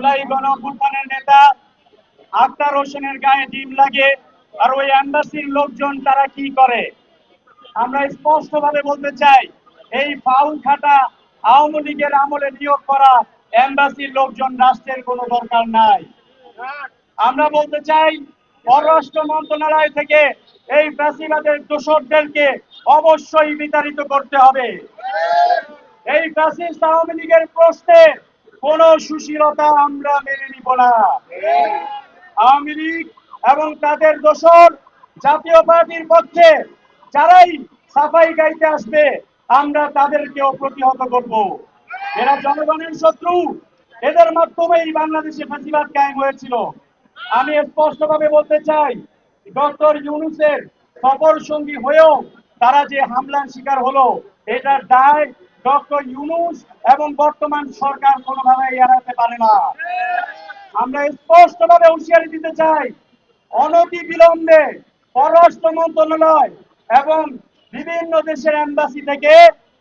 জুলাই গণ অভ্যুত্থানের নেতা আক্তার হোসেনের গায়ে ডিম লাগে আর ওই এম্বাসির লোকজন তারা কি করে? আমরা স্পষ্ট ভাবে বলতে চাই, এই ফাউল খাটা আওয়ামী লীগের আমলে নিয়োগ করা এম্বাসির লোকজন রাষ্ট্রের কোনো দরকার নাই। আমরা বলতে চাই, পররাষ্ট্র মন্ত্রণালয় থেকে এই ফ্যাসিবাদের দোষরদেরকে অবশ্যই বিতাড়িত করতে হবে। এই ফ্যাসিস্ট আওয়ামী লীগের প্রশ্নে কোন সুশীলতা আমরা মেনে নিব না। আওয়ামী লীগ এবং তাদের দোষর জাতীয় পার্টির পক্ষে যারাই সাফাই গাইতে আসবে, আমরা তাদেরকেও প্রতিহত করব। এরা জনগণের শত্রু। এদের মাধ্যমেই বাংলাদেশে ফাঁসিবাদ কায়েম হয়েছিল। আমি স্পষ্টভাবে বলতে চাই, ডক্টর ইউনুসের সফর সঙ্গী হয়েও তারা যে হামলার শিকার হলো, এটার দায় ডক্টর ইউনুস এবং বর্তমান সরকার কোনোভাবেই এড়াতে পারে না। আমরা স্পষ্টভাবে হুঁশিয়ারি দিতে চাই অনতি বিলম্বে পররাষ্ট্র মন্ত্রণালয় এবং বিভিন্ন দেশের এম্বাসি থেকে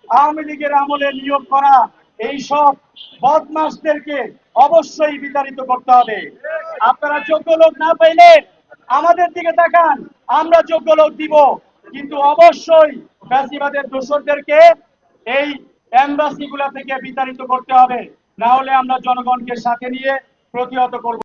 আওয়ামী লীগের আমলে নিয়োগ করা এই সব বদমাসদেরকে অবশ্যই বিতাড়িত করতে হবে। আপনারা যোগ্য লোক না পাইলে আমাদের দিকে তাকান, আমরা যোগ্য লোক দিব। কিন্তু অবশ্যই ফ্যাসিবাদের দোষরদেরকে এই এম্বাসি গুলা থেকে বিতাড়িত করতে হবে। না হলে আমরা জনগণকে সাথে নিয়ে প্রতিহত করব।